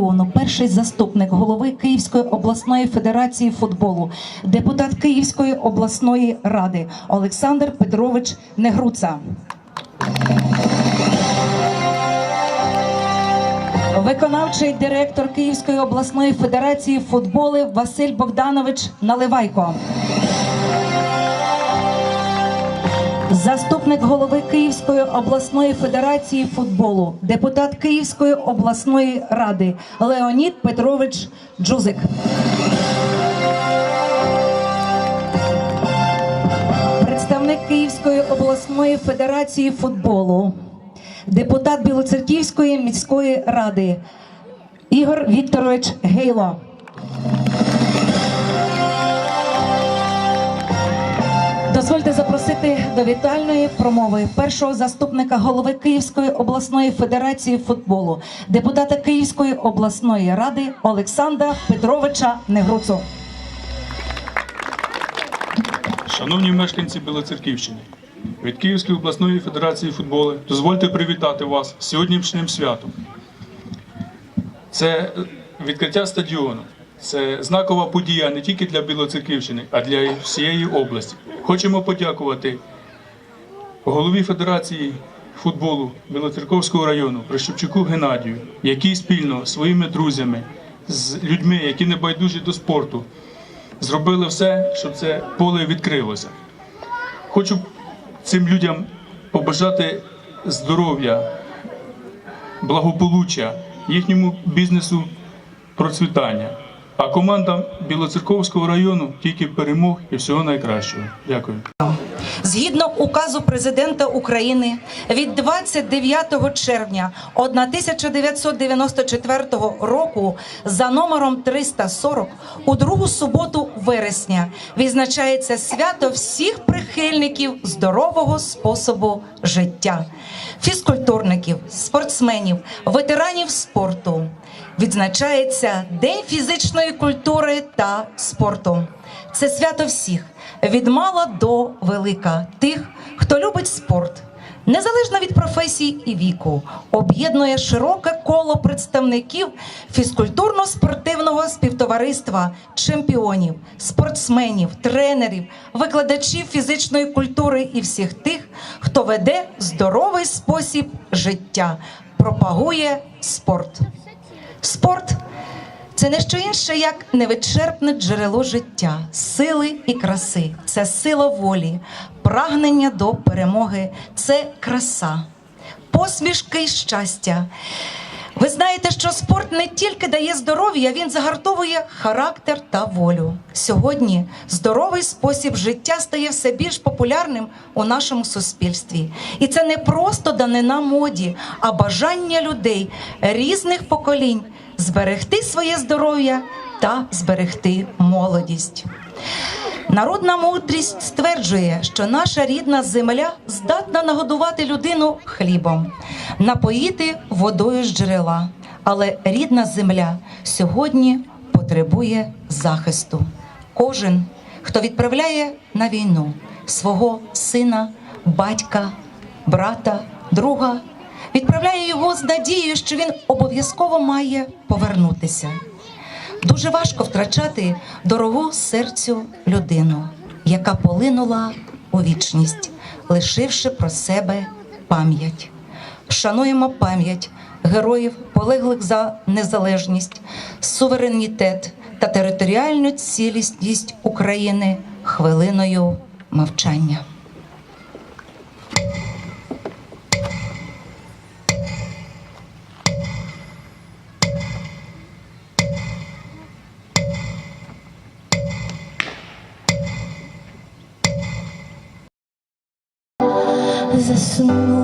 стадіону перший заступник голови Київської обласної федерації футболу, депутат Київської обласної ради Олександр Петрович Негруца. Виконавчий директор Київської обласної федерації футболу Василь Богданович Наливайко. Заступник голови Київської обласної федерації футболу, депутат Київської обласної ради Леонід Петрович Джузик. Представник Київської обласної федерації футболу, депутат Білоцерківської міської ради Ігор Вікторович Гейло. Дозвольте запросити до вітальної промови першого заступника голови Київської обласної федерації футболу, депутата Київської обласної ради Олександра Петровича Негруцу. Шановні мешканці Білоцерківщини, від Київської обласної федерації футболу дозвольте привітати вас сьогоднішнім святом. Це відкриття стадіону. Це знакова подія не тільки для Білоцерківщини, а для всієї області. Хочемо подякувати голові Федерації футболу Білоцерковського району Прищепчуку Геннадію, який спільно зі своїми друзями, з людьми, які не байдужі до спорту, зробили все, щоб це поле відкрилося. Хочу цим людям побажати здоров'я, благополуччя, їхньому бізнесу процвітання. А командам Білоцерковського району тільки перемог і всього найкращого. Дякую. Згідно указу президента України від 29 червня 1994 року за номером 340 у другу суботу вересня відзначається свято всіх прихильників здорового способу життя, фізкультурників, спортсменів, ветеранів спорту. Відзначається День фізичної культури та спорту. Це свято всіх від мала до велика, тих, хто любить спорт. Незалежно від професій і віку, об'єднує широке коло представників фізкультурно-спортивного співтовариства, чемпіонів, спортсменів, тренерів, викладачів фізичної культури і всіх тих, хто веде здоровий спосіб життя, пропагує спорт. Спорт це не що інше, як невичерпне джерело життя, сили і краси. Це сила волі, прагнення до перемоги, це краса, посмішки й щастя. Ви знаєте, що спорт не тільки дає здоров'я, він загартовує характер та волю. Сьогодні здоровий спосіб життя стає все більш популярним у нашому суспільстві. І це не просто данина моді, а бажання людей різних поколінь зберегти своє здоров'я та зберегти молодість. Народна мудрість стверджує, що наша рідна земля здатна нагодувати людину хлібом, напоїти водою з джерела. Але рідна земля сьогодні потребує захисту. Кожен, хто відправляє на війну свого сина, батька, брата, друга, відправляє його з надією, що він обов'язково має повернутися. Дуже важко втрачати дорогу серцю людину, яка полинула у вічність, лишивши про себе пам'ять. Шануємо пам'ять героїв, полеглих за незалежність, суверенітет та територіальну цілісність України хвилиною мовчання. sing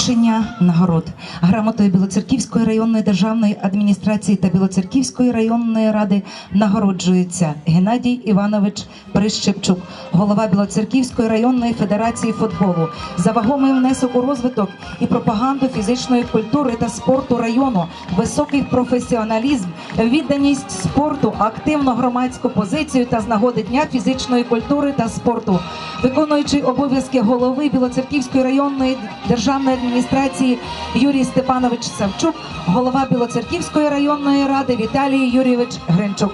Вручення нагород. Грамотою Білоцерківської районної державної адміністрації та Білоцерківської районної ради нагороджується Геннадій Іванович Прищепчук, голова Білоцерківської районної федерації футболу, за вагомий внесок у розвиток і пропаганду фізичної культури та спорту району, високий професіоналізм, відданість спорту, активну громадську позицію та з нагоди Дня фізичної культури та спорту, виконуючий обов'язки голови Білоцерківської районної державної адміністрації Юрій Степанович Савчук, голова Білоцерківської районної ради Віталій Юрійович Гринчук.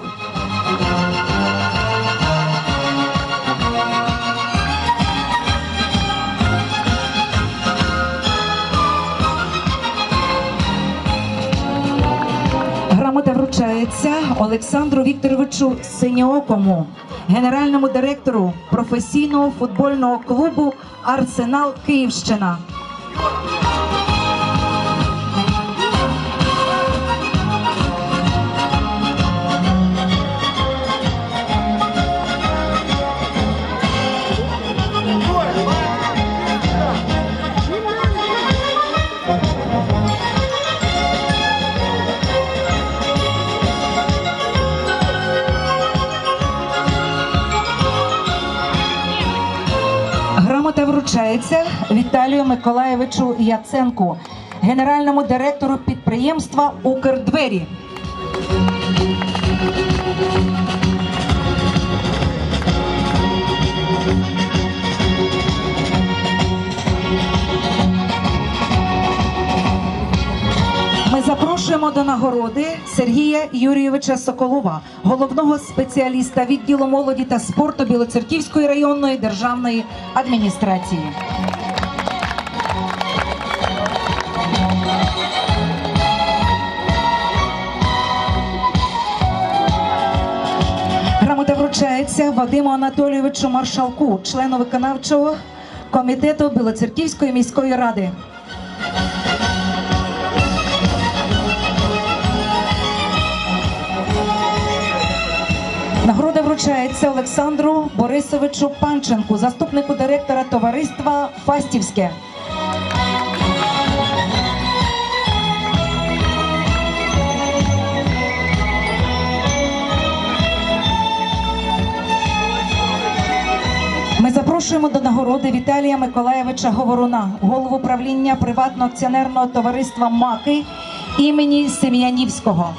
Грамота вручається Олександру Вікторовичу Синьоокому, генеральному директору професійного футбольного клубу Арсенал Київщина. Грамота вручається Віталію Миколаєвичу Яценку, генеральному директору підприємства Укрдвері. Ми запрошуємо до нагороди Сергія Юрійовича Соколова, головного спеціаліста відділу молоді та спорту Білоцерківської районної державної адміністрації. Грамота вручається Вадиму Анатолійовичу Маршалку, члену виконавчого комітету Білоцерківської міської ради. Вручається Олександру Борисовичу Панченку, заступнику директора товариства Фастівське. Ми запрошуємо до нагороди Віталія Миколаєвича Говоруна, голову правління приватного акціонерного товариства Маки імені Сем'янівського.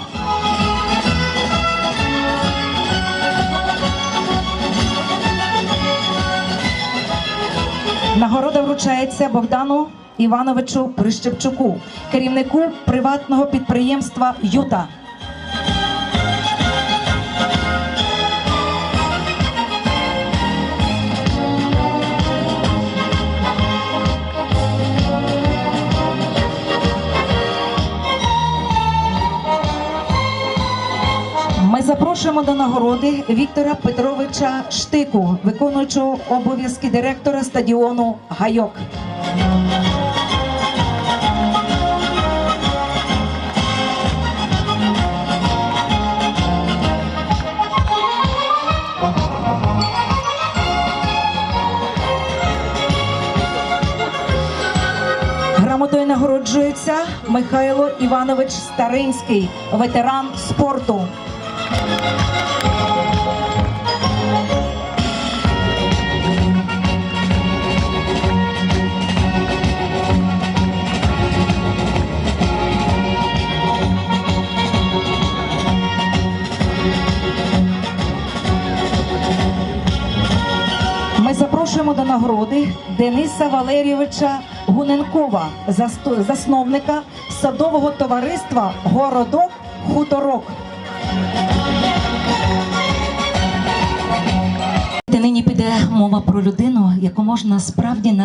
Нагорода вручається Богдану Івановичу Прищепчуку, керівнику приватного підприємства Юта. Запрошуємо до нагороди Віктора Петровича Штику, виконуючого обов'язки директора стадіону Гайок. Грамотою нагороджується Михайло Іванович Старинський, ветеран спорту. Запрошуємо до нагороди Дениса Валерійовича Гуненкова, засновника садового товариства Городок Хуторок. Нині піде мова про людину, яку можна справді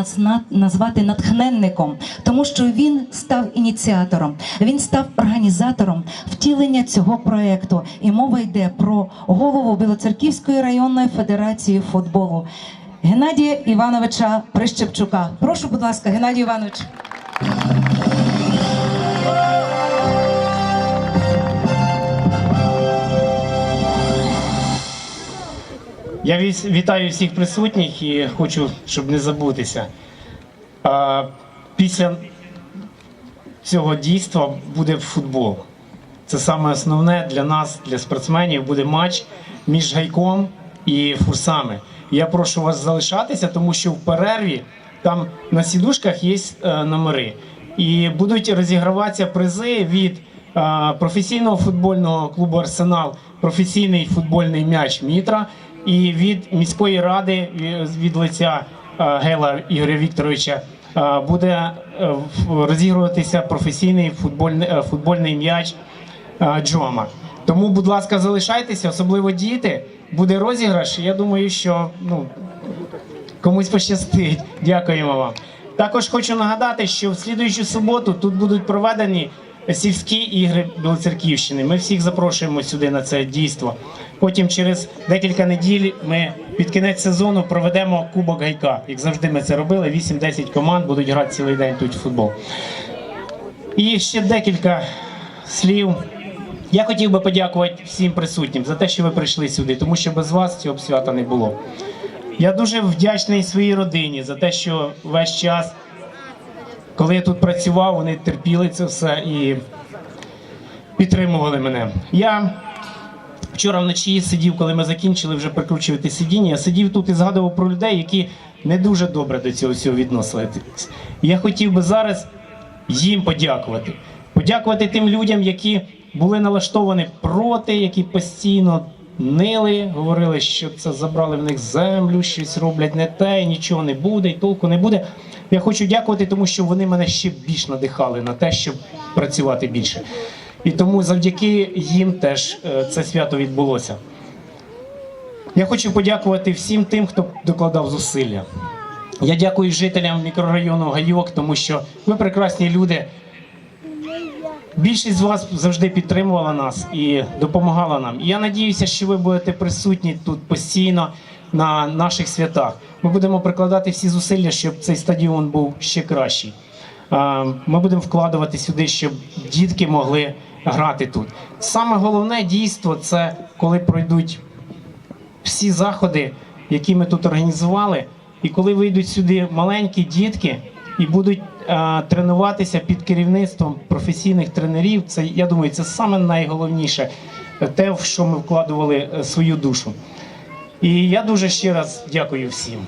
назвати натхненником, тому що він став ініціатором, він став організатором втілення цього проекту. І мова йде про голову Білоцерківської районної федерації футболу Геннадія Івановича Прищепчука. Прошу, будь ласка, Геннадій Іванович. Я вітаю всіх присутніх і хочу, щоб не забутися. Після цього дійства буде футбол. Це саме основне для нас, для спортсменів, буде матч між гайком і фурсами. Я прошу вас залишатися, тому що в перерві там на сідушках є е, номери. І будуть розіграватися призи від е, професійного футбольного клубу Арсенал, професійний футбольний м'яч Мітра і від міської ради ві- від лиця е, Гела Ігоря Вікторовича е, буде е, розігруватися професійний футбольний, футбольний м'яч Джома. Тому, будь ласка, залишайтеся, особливо діти. Буде розіграш. Я думаю, що ну, комусь пощастить. Дякуємо вам. Також хочу нагадати, що в слідуючу суботу тут будуть проведені сільські ігри Білоцерківщини. Ми всіх запрошуємо сюди на це дійство. Потім через декілька неділь ми під кінець сезону проведемо Кубок Гайка. Як завжди, ми це робили. 8-10 команд будуть грати цілий день тут в футбол. І ще декілька слів. Я хотів би подякувати всім присутнім за те, що ви прийшли сюди, тому що без вас цього свята не було. Я дуже вдячний своїй родині за те, що весь час, коли я тут працював, вони терпіли це все і підтримували мене. Я вчора вночі сидів, коли ми закінчили вже прикручувати сидіння. Я сидів тут і згадував про людей, які не дуже добре до цього всього відносилися. Я хотів би зараз їм подякувати. Подякувати тим людям, які були налаштовані проти, які постійно нили, говорили, що це забрали в них землю, щось роблять не те, і нічого не буде, і толку не буде. Я хочу дякувати, тому що вони мене ще більш надихали на те, щоб працювати більше. І тому завдяки їм теж е, це свято відбулося. Я хочу подякувати всім тим, хто докладав зусилля. Я дякую жителям мікрорайону Гайок, тому що ви прекрасні люди. Більшість з вас завжди підтримувала нас і допомагала нам. І я надіюся, що ви будете присутні тут постійно на наших святах. Ми будемо прикладати всі зусилля, щоб цей стадіон був ще кращий. Ми будемо вкладувати сюди, щоб дітки могли грати тут. Саме головне дійство це коли пройдуть всі заходи, які ми тут організували, і коли вийдуть сюди маленькі дітки і будуть тренуватися під керівництвом професійних тренерів, це я думаю, це саме найголовніше, е, те, в що ми вкладували е, свою душу. І я дуже ще раз дякую всім.